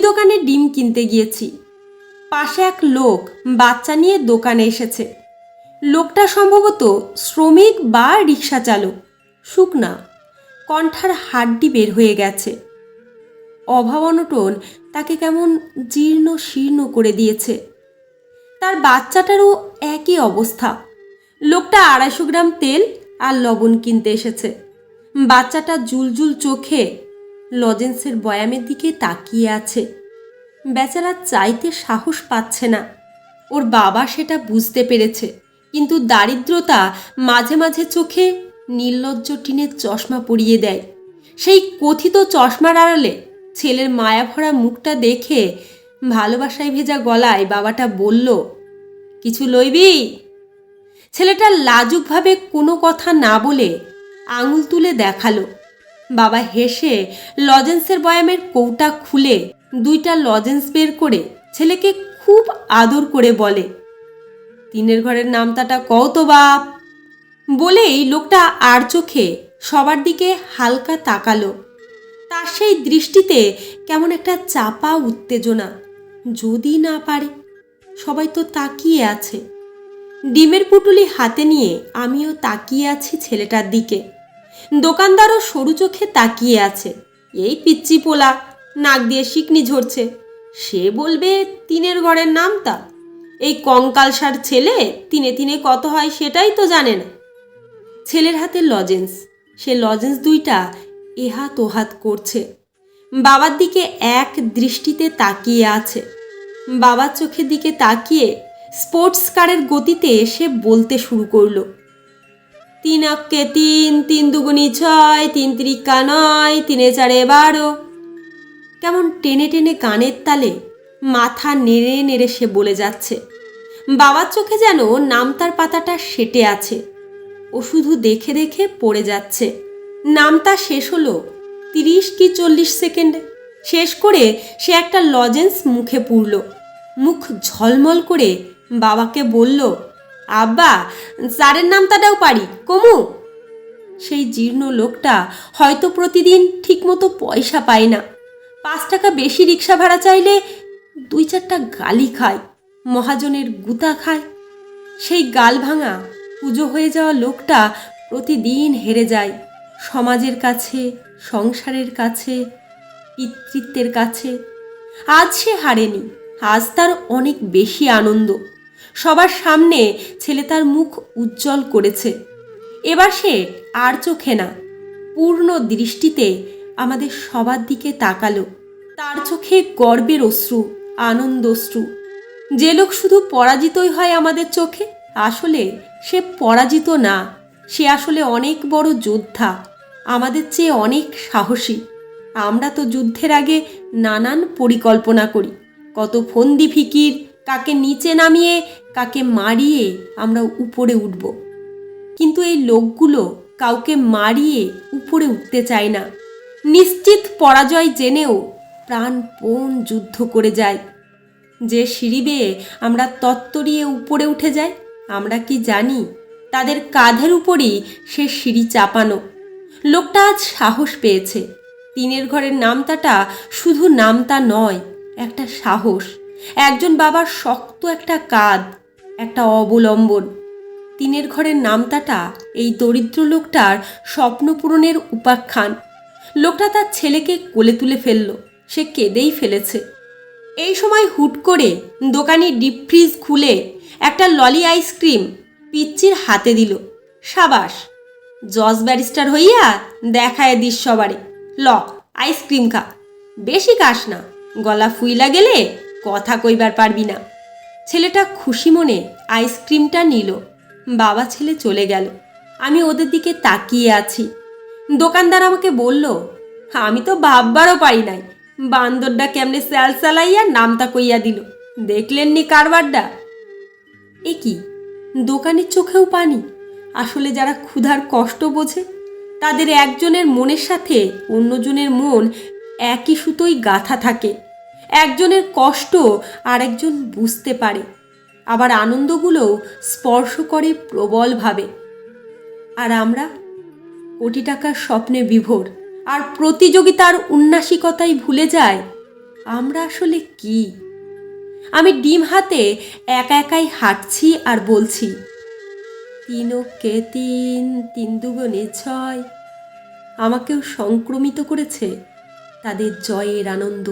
দোকানে ডিম কিনতে গিয়েছি। পাশে এক লোক বাচ্চা নিয়ে দোকানে এসেছে। লোকটা সম্ভবত শ্রমিক বা রিক্সা চালক, শুকনা, কণ্ঠার হাড্ডি বের হয়ে গেছে। অভাব অনটন তাকে কেমন জীর্ণ শীর্ণ করে দিয়েছে। তার বাচ্চাটারও একই অবস্থা। লোকটা আড়াইশো গ্রাম তেল আর লবণ কিনতে এসেছে। বাচ্চাটা জুলজুল চোখে লজেন্সের বয়ামের দিকে তাকিয়ে আছে। বেচারা চাইতে সাহস পাচ্ছে না। ওর বাবা সেটা বুঝতে পেরেছে, কিন্তু দারিদ্রতা মাঝে মাঝে চোখে নির্লজ্জ টিনের চশমা পরিয়ে দেয়। সেই কথিত চশমার আড়ালে ছেলের মায়া ভরা মুখটা দেখে ভালোবাসায় ভেজা গলায় বাবাটা বলল, কিছু লইবি? ছেলেটা লাজুকভাবে কোনো কথা না বলে আঙুল তুলে দেখাল। বাবা হেসে লজেন্সের বয়ামের কৌটা খুলে দুইটা লজেন্স বের করে ছেলেকে খুব আদর করে বলে, তিনের ঘরের নামতাটা কও তো বাপ। বলেই লোকটা আর চোখে সবার দিকে হালকা তাকালো। তার সেই দৃষ্টিতে কেমন একটা চাপা উত্তেজনা, যদি না পারে সবাই তো তাকিয়ে আছে। ডিমের পুটুলি হাতে নিয়ে আমিও তাকিয়ে আছি ছেলেটার দিকে। দোকানদারও সরু চোখে তাকিয়ে আছে। এই পিচ্চি পোলা, নাক দিয়ে শিকনি ঝরছে। সে বলবে, তিনের ঘরের নামতা এই কঙ্কালসার ছেলে, তিনে তিনে কত হয় সেটাই তো জানে না। ছেলের হাতে লজেন্স। সে লজেন্স দুইটা এহাত ওহাত করছে। বাবার দিকে এক দৃষ্টিতে তাকিয়ে আছে। বাবার চোখের দিকে তাকিয়ে স্পোর্টস কারের গতিতে এসে বলতে শুরু করল তিন অক্কে তিন তিন দুগুনি ছয়, তিন ত্রিকা নয়, তিনে চারে বারো। কেমন টেনে টেনে কানের তালে মাথা নেড়ে নেড়ে সে বলে যাচ্ছে, বাবার চোখে যেন নামতার পাতাটা সেটে আছে। ও শুধু দেখে দেখে পড়ে যাচ্ছে নামতা শেষ হলো তিরিশ কি চল্লিশ সেকেন্ডে। শেষ করে সে একটা লজেন্স মুখে পুরল মুখ ঝলমল করে বাবাকে বলল আব্বা, স্যারের নামতাটাও পারি, কমু। সেই জীর্ণ লোকটা হয়তো প্রতিদিন ঠিকমতো পয়সা পায় না। পাঁচ টাকা বেশি রিক্সা ভাড়া চাইলে দুই চারটা গালি খায়, মহাজনের গুতা খায়। সেই গাল ভাঙা পুজো হয়ে যাওয়া লোকটা প্রতিদিন হেরে যায়, সমাজের কাছে, সংসারের কাছে, পিতৃত্বের কাছে। আজ সে হারেনি, আজ তার অনেক বেশি আনন্দ। সবার সামনে ছেলে তার মুখ উজ্জ্বল করেছে। এবার সে আর চোখে না, পূর্ণ দৃষ্টিতে আমাদের সবার দিকে তাকালো। তার চোখে গর্বের অশ্রু, আনন্দ অশ্রু। যে লোক শুধু পরাজিতই হয় আমাদের চোখে, আসলে সে পরাজিত না। সে আসলে অনেক বড় যোদ্ধা, আমাদের চেয়ে অনেক সাহসী। আমরা তো যুদ্ধের আগে নানান পরিকল্পনা করি। কত ফন্দি ফিকির, কাকে নিচে নামিয়ে কাকে মারিয়ে আমরা উপরে উঠব। কিন্তু এই লোকগুলো কাউকে মারিয়ে উপরে উঠতে চায় না। নিশ্চিত পরাজয় জেনেও প্রাণপণ যুদ্ধ করে যায়। যে সিঁড়ি বেয়ে আমরা তত্তরিয়ে উপরে উঠে যাই, আমরা কি জানি তাদের কাঁধের উপরই সে সিঁড়ি চাপানো। লোকটা আজ সাহস পেয়েছে। তিনের ঘরের নামতাটা শুধু নামতা নয়, একটা সাহস। একজন বাবার শক্ত একটা কাঁধ। একটা অবলম্বন। তিনের ঘরের নামতাটা এই দরিদ্র লোকটার স্বপ্ন পূরণের উপাখ্যান। লোকটা তার ছেলেকে কোলে তুলে ফেলল, সে কেঁদেই ফেলেছে। এই সময় হুট করে দোকানি ডিপ ফ্রিজ খুলে একটা ললি আইসক্রিম পিচ্চির হাতে দিল। সাবাস, জজ ব্যারিস্টার হইয়া দেখায় দিস সবারে। ল, আইসক্রিম খা। বেশি কাস না, গলা ফুইলা গেলে কথা কইবার পারবি না। ছেলেটা খুশি মনে আইসক্রিমটা নিল। বাবা ছেলে চলে গেল। আমি ওদের দিকে তাকিয়ে আছি। দোকানদার আমাকে বলল, আমি তো ভাববারও পারি নাই। বান্দরটা কেমনে স্যাল স্যালাইয়া নামতা কইয়া দিল। দেখলেননি কারবারটা? এ কি? দোকানের চোখেও পানি? আসলে যারা ক্ষুধার কষ্ট বোঝে, তাদের একজনের মনের সাথে অন্যজনের মন একই সুতোই গাথা থাকে। একজনের কষ্ট আরেকজন বুঝতে পারে। আবার আনন্দগুলোও স্পর্শ করে প্রবলভাবে। আর আমরা কোটি টাকার স্বপ্নে বিভোর, আর প্রতিযোগিতার উন্নাসিকতাই ভুলে যায় আমরা আসলে কি? আমি ডিম হাতে একা একাই হাঁটছি আর বলছি, তিনকে তিন তিন দুগুণে ছয়। আমাকেও সংক্রমিত করেছে তাদের জয়ের আনন্দ।